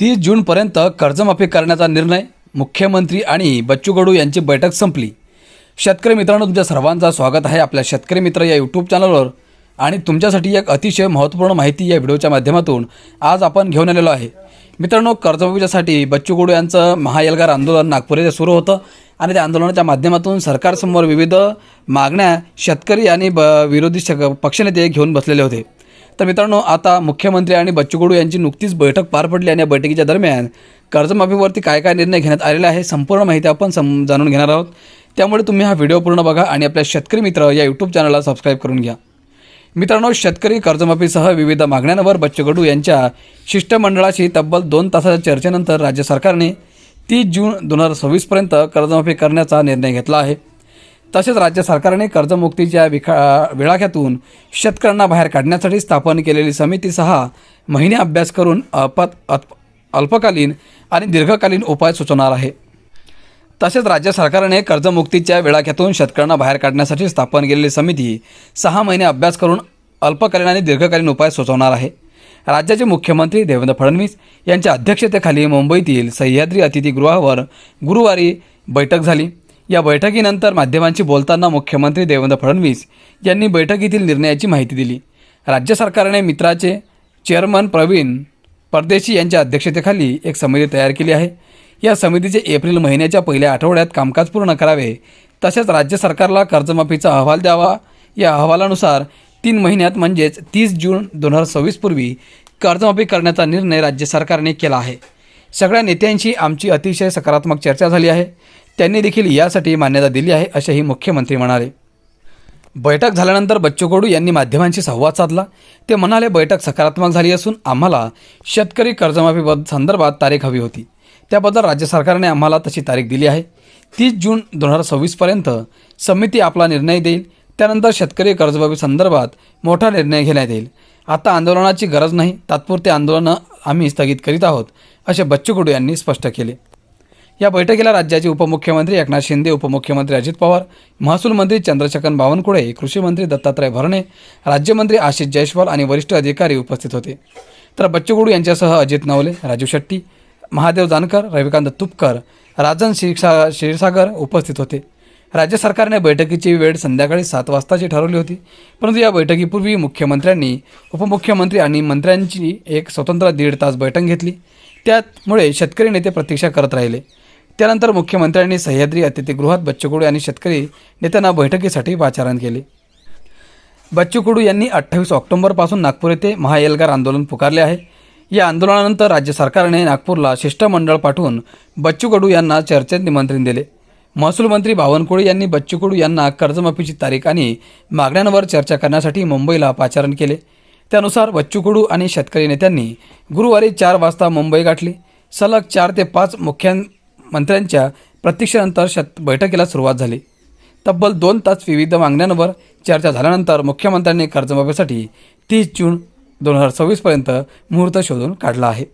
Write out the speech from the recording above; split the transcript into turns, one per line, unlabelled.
तीस जूनपर्यंत कर्जमाफी करण्याचा निर्णय मुख्यमंत्री आणि बच्चू कडू यांची बैठक संपली. शेतकरी मित्रांनो तुमच्या सर्वांचं स्वागत आहे आपल्या शेतकरी मित्र या यूट्यूब चॅनलवर आणि तुमच्यासाठी एक अतिशय महत्त्वपूर्ण माहिती या व्हिडिओच्या माध्यमातून आज आपण घेऊन आलेलो आहे. मित्रांनो कर्जमाफीच्यासाठी बच्चू कडू यांचं महाएल्गार आंदोलन नागपूर येथे सुरू होतं. आणि त्या आंदोलनाच्या माध्यमातून सरकारसमोर विविध मागण्या शेतकरी आणि ब विरोधी शक पक्षनेते घेऊन बसलेले होते. तर मित्रांनो आता मुख्यमंत्री आणि बच्चू कडू यांची नुकतीच बैठक पार पडली आणि या बैठकीच्या दरम्यान कर्जमाफीवरती काय काय निर्णय घेण्यात आलेला आहे संपूर्ण माहिती आपण सम जाणून घेणार आहोत. त्यामुळे तुम्ही हा व्हिडिओ पूर्ण बघा आणि आपल्या शेतकरी मित्र या यूट्यूब चॅनलला सबस्क्राईब करून घ्या. मित्रांनो शेतकरी कर्जमाफीसह विविध मागण्यांवर बच्चू कडू यांच्या शिष्टमंडळाशी तब्बल दोन तासाच्या चर्चेनंतर राज्य सरकारने तीस जून दोन हजार सव्वीसपर्यंत कर्जमाफी करण्याचा निर्णय घेतला आहे. तसेच राज्य सरकारने कर्जमुक्तीच्या विखा विळाख्यातून शेतकऱ्यांना बाहेर काढण्यासाठी स्थापन केलेली समिती सहा महिने अभ्यास करून अपत अल्प अल्पकालीन आणि दीर्घकालीन उपाय सुचवणार आहे. तसेच राज्य सरकारने कर्जमुक्तीच्या विळाख्यातून शेतकऱ्यांना बाहेर काढण्यासाठी स्थापन केलेली समिती सहा महिने अभ्यास करून अल्पकालीन आणि दीर्घकालीन उपाय सुचवणार आहे. राज्याचे मुख्यमंत्री देवेंद्र फडणवीस यांच्या अध्यक्षतेखाली मुंबईतील सह्याद्री अतिथीगृहावर गुरुवारी बैठक झाली. या बैठकीनंतर माध्यमांशी बोलताना मुख्यमंत्री देवेंद्र फडणवीस यांनी बैठकीतील निर्णयाची माहिती दिली. राज्य सरकारने मित्राचे चेअरमन प्रवीण परदेशी यांच्या अध्यक्षतेखाली एक समिती तयार केली आहे. या समितीचे एप्रिल महिन्याच्या पहिल्या आठवड्यात कामकाज पूर्ण करावे तसेच राज्य सरकारला कर्जमाफीचा अहवाल द्यावा. या अहवालानुसार तीन महिन्यात म्हणजेच तीस जून दोन हजार सव्वीसपूर्वी कर्जमाफी करण्याचा निर्णय राज्य सरकारने केला आहे. सगळ्या नेत्यांशी आमची अतिशय सकारात्मक चर्चा झाली आहे. त्यांनी देखील यासाठी मान्यता दिली आहे असेही मुख्यमंत्री म्हणाले. बैठक झाल्यानंतर बच्चू कडू यांनी माध्यमांशी संवाद साधला. ते म्हणाले बैठक सकारात्मक झाली असून आम्हाला शेतकरी कर्जमाफी संदर्भात तारीख हवी होती. त्याबद्दल राज्य सरकारने आम्हाला तशी तारीख दिली आहे. तीस जून दोन हजार सव्वीसपर्यंत समिती आपला निर्णय देईल. त्यानंतर शेतकरी कर्जमाफी संदर्भात मोठा निर्णय घेण्यात येईल. आता आंदोलनाची गरज नाही. तात्पुरते आंदोलनं आम्ही स्थगित करीत आहोत असे बच्चू कडू यांनी स्पष्ट केले. या बैठकीला राज्याचे उपमुख्यमंत्री एकनाथ शिंदे उपमुख्यमंत्री अजित पवार महसूल मंत्री चंद्रशेखर बावनकुळे कृषी मंत्री दत्तात्रय भरणे राज्यमंत्री आशिष जयस्वाल आणि वरिष्ठ अधिकारी उपस्थित होते. तर बच्चू यांच्यासह अजित नवले राजू शेट्टी महादेव जानकर रविकांत तुपकर राजन शिरसा क्षीरसागर उपस्थित होते. राज्य सरकारने बैठकीची वेळ संध्याकाळी सात वाजताची ठरवली होती. परंतु या बैठकीपूर्वी मुख्यमंत्र्यांनी उपमुख्यमंत्री आणि मंत्र्यांची एक स्वतंत्र दीड तास बैठक घेतली. त्यामुळे शेतकरी नेते प्रतीक्षा करत राहिले. त्यानंतर मुख्यमंत्र्यांनी सह्याद्री अतिथीगृहात बच्चू आणि शेतकरी नेत्यांना बैठकीसाठी पाचारण केले. बच्चू कडू यांनी अठ्ठावीस ऑक्टोबरपासून नागपूर येथे महाएल्गार आंदोलन पुकारले आहे. या आंदोलनानंतर राज्य सरकारने नागपूरला शिष्टमंडळ पाठवून बच्चू कडू यांना चर्चेत निमंत्रण दिले. महसूल मंत्री बावनकुळे यांनी बच्चू कडू यांना कर्जमाफीची तारीख आणि मागण्यांवर चर्चा करण्यासाठी मुंबईला पाचारण केले. त्यानुसार बच्चू कडू आणि शेतकरी नेत्यांनी गुरुवारी चार वाजता मुंबई गाठली. सलग चार ते पाच मंत्र्यांच्या प्रतीक्षेनंतर शत बैठकीला सुरुवात झाली. तब्बल दोन तास विविध मागण्यांवर चर्चा झाल्यानंतर मुख्यमंत्र्यांनी कर्जमाफीसाठी तीस जून दोन हजार सव्वीसपर्यंत मुहूर्त शोधून काढला आहे.